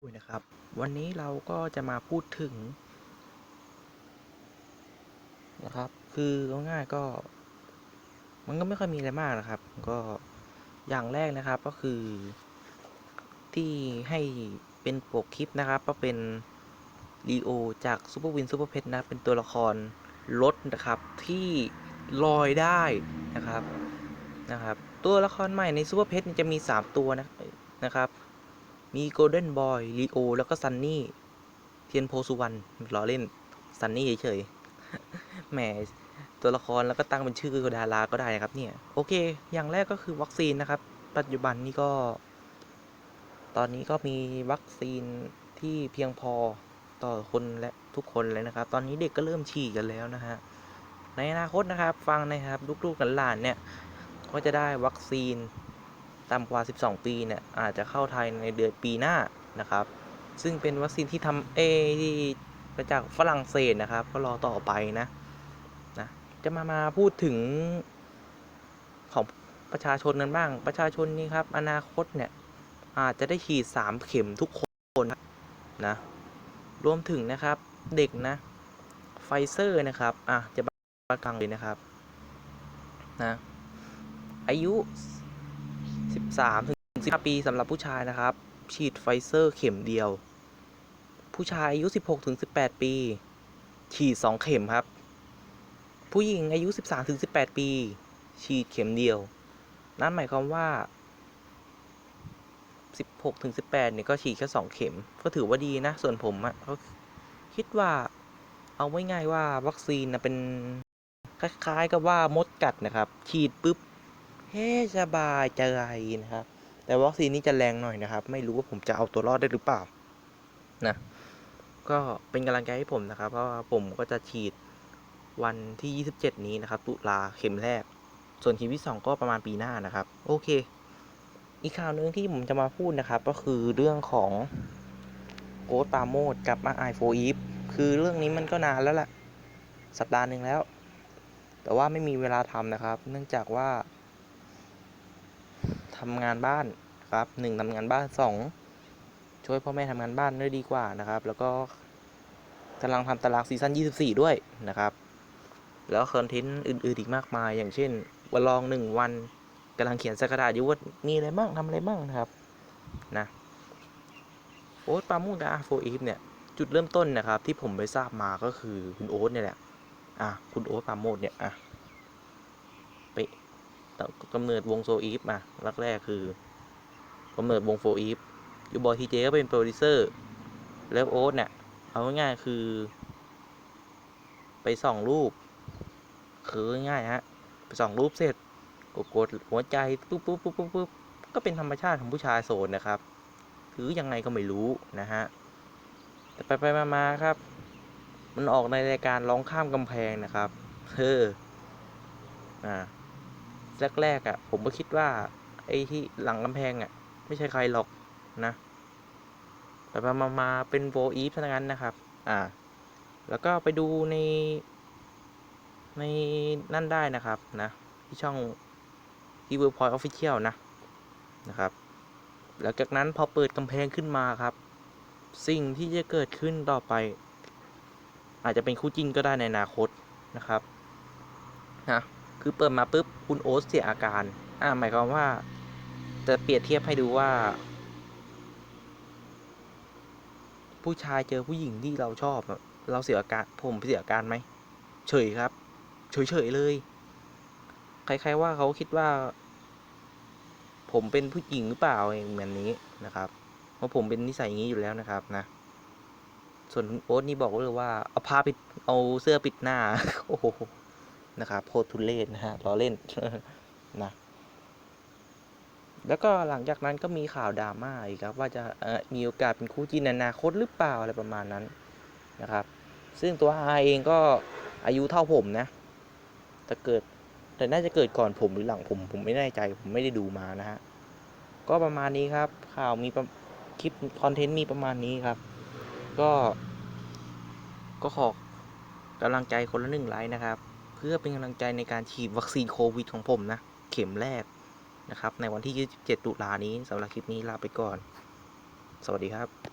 ด้วยนะครับ วันนี้เราก็จะมาพูดถึง นะครับ คือง่ายก็ มันก็ไม่ค่อยมีอะไรมากนะครับ ก็อย่างแรกนะครับก็คือ ที่ให้เป็นปกคลิปนะครับ ก็เป็นลีโอจากซูเปอร์วินซูเปอร์เพชนะ เป็นตัวละครรถนะครับที่ลอยได้นะครับนะครับ ตัวละครใหม่ในซูเปอร์เพชจะมี 3 ตัวนะนะครับ มีโกลเด้นบอยลีโอแล้วก็ซันนี่ เทียนโพสุวรรณล้อเล่น ซันนี่เฉยๆ แหม ตัวละครแล้วก็ตั้งเป็นชื่อดาราก็ได้นะครับเนี่ย โอเค อย่างแรกก็คือวัคซีนนะครับ ปัจจุบันนี้ก็ ตอนนี้ก็มีวัคซีนที่เพียงพอต่อคนและทุกคนเลยนะครับ ตอนนี้เด็กก็เริ่มฉีดกันแล้วนะฮะ ในอนาคตนะครับ ฟังนะครับ ลูกๆหลานๆเนี่ย ก็จะได้วัคซีน ต่ำกว่า 12 ปีเนี่ยอาจจะเข้าไทยในเดือนปีหน้านะครับ ซึ่งเป็นวัคซีนที่ทำเอที่มาจากฝรั่งเศสนะครับ ก็รอต่อไปนะนะจะมามาพูดถึงของประชาชนกันบ้าง ประชาชนนี่ครับ อนาคตเนี่ยอาจจะได้ฉีด 3 เข็มทุกคนนะรวมถึงนะครับเด็กนะไฟเซอร์นะครับ อะ จะประกังเลยนะครับ นะ อายุ 13 ถึง 15 ปีสำหรับผู้ชายนะครับ ฉีดไฟเซอร์เข็มเดียว ผู้ชายอายุ 16 ถึง 18 ปี ฉีด 2 เข็มครับ ผู้หญิงอายุ 13 ถึง 18 ปี ฉีดเข็มเดียว นั่นหมายความว่า 16 ถึง 18 เนี่ยก็ฉีดแค่ 2 เข็ม ก็ถือว่าดีนะ ส่วนผมอะก็คิดว่าเอาไว้ง่ายว่าวัคซีนนะเป็นคล้ายๆกับว่ามดกัดนะครับ ฉีดปุ๊บ เฮ้สบายใจนะครับ แต่วัคซีนนี้จะแรงหน่อยนะครับ ไม่รู้ว่าผมจะเอาตัวรอดได้หรือเปล่า นะ ก็เป็นกำลังใจให้ผมนะครับ เพราะว่าผมก็จะฉีดวันที่ 27 นี้นะครับ ตุลาเข็มแรก ส่วนเข็มที่ 2 ก็ประมาณปีหน้านะครับ โอเค อีกข่าวหนึ่งที่ผมจะมาพูดนะครับ ก็คือเรื่องของโกดปาโมดกับมาไอโฟอีฟคือเรื่องนี้มันก็นานแล้วแหละสัปดาห์หนึ่งแล้ว แต่ว่าไม่มีเวลาทำนะครับ เนื่องจากว่า ทำงานบ้านครับหนึ่งทำงานบ้านสองช่วยพ่อแม่ทำงานบ้านได้ดีกว่านะครับ แล้วก็กำลังทำตารางซีซั่น24 ด้วยนะครับ แล้วคอนเทนต์อื่นๆอีกมากมาย อย่างเช่นวันลองหนึ่งวันกำลังเขียนสกระดาษอยู่ว่ามีอะไรบ้างทำอะไรบ้างนะครับนะโอ๊ตปามูกับอาโฟอีฟเนี่ยจุดเริ่มต้นนะครับที่ผมไปทราบมาก็คือคุณโอ๊ตเนี่ยแหละ อะคุณโอ๊ตปาโมดเนี่ย อะ ไป กำเนิดวงโซอีฟมารักแรกคือกำเนิดวงโฟอีฟยูบอยทีเจก็เป็นโปรดิวเซอร์แล้วโอ๊ตเนี่ยเอาง่ายๆคือ ไปส่องรูป คือง่ายฮะไปส่องรูปเสร็จกดกดหัวใจปุ๊บปุ๊บปุ๊บปุ๊บปุ๊บก็เป็นธรรมชาติของผู้ชายโสดนะครับคือยังไงก็ไม่รู้นะฮะ แต่ไปไปมาครับ มันออกในรายการร้องข้ามกำแพงนะครับ เออ อ่า แรกๆอะ่ะ ผมก็คิดว่า ไอ้ที่หลังกำแพงอะ่ะ ไม่ใช่ใครหรอกนะแต่มามามาเป็นโวอีฟทั้งนั้นนะครับ อ่า แล้วก็ไปดูใน ในนั่นได้นะครับนะ ที่ช่อง e v e r Point Official นะนะครับแล้วจากนั้นพอเปิดกำแพงขึ้นมาครับ สิ่งที่จะเกิดขึ้นต่อไป อาจจะเป็นคู่จิ้นก็ได้ในอนาคตนะครับนะ คือเปิดมาปุ๊บคุณโอ๊ตเสียอาการ อ่าหมายความว่า จะเปรียบเทียบให้ดูว่า ผู้ชายเจอผู้หญิงที่เราชอบ เราเสียอาการผมเสียอาการไหมเฉยครับ เฉยๆเลยใครๆว่าเขาคิดว่า ผมเป็นผู้หญิงหรือเปล่าอย่างเหมือนนี้นะครับ เพราะผมเป็นนิสัยอย่างนี้อยู่แล้วนะครับนะ ส่วนโอ๊ตนี่บอกเลยว่าเอาผ้าปิดเอาเสื้อปิดหน้า โอ้โห นะครับโคตรทุเรศนะฮะล้อเล่นนะแล้วก็หลังจากนั้นก็มีข่าวดราม่าอีกครับ ว่าจะมีโอกาสเป็นคู่จิ้นในอนาคตหรือเปล่าอะไรประมาณนั้นนะครับ ซึ่งตัวอาเองก็อายุเท่าผมนะแต่เกิดแต่น่าจะเกิดก่อนผมหรือหลังผมผมไม่แน่ใจผมไม่ได้ดูมานะฮะก็ประมาณนี้ครับ ข่าวมีคลิปคอนเทนต์มีประมาณนี้ครับ ก็ ก็ขอกำลังใจคนละหนึ่งไลค์นะครับ เพื่อเป็นกำลังใจในการฉีดวัคซีนโควิดของผมนะ เข็มแรกนะครับ ในวันที่ 27 ตุลานี้สำหรับคลิปนี้ลาไปก่อน สวัสดีครับ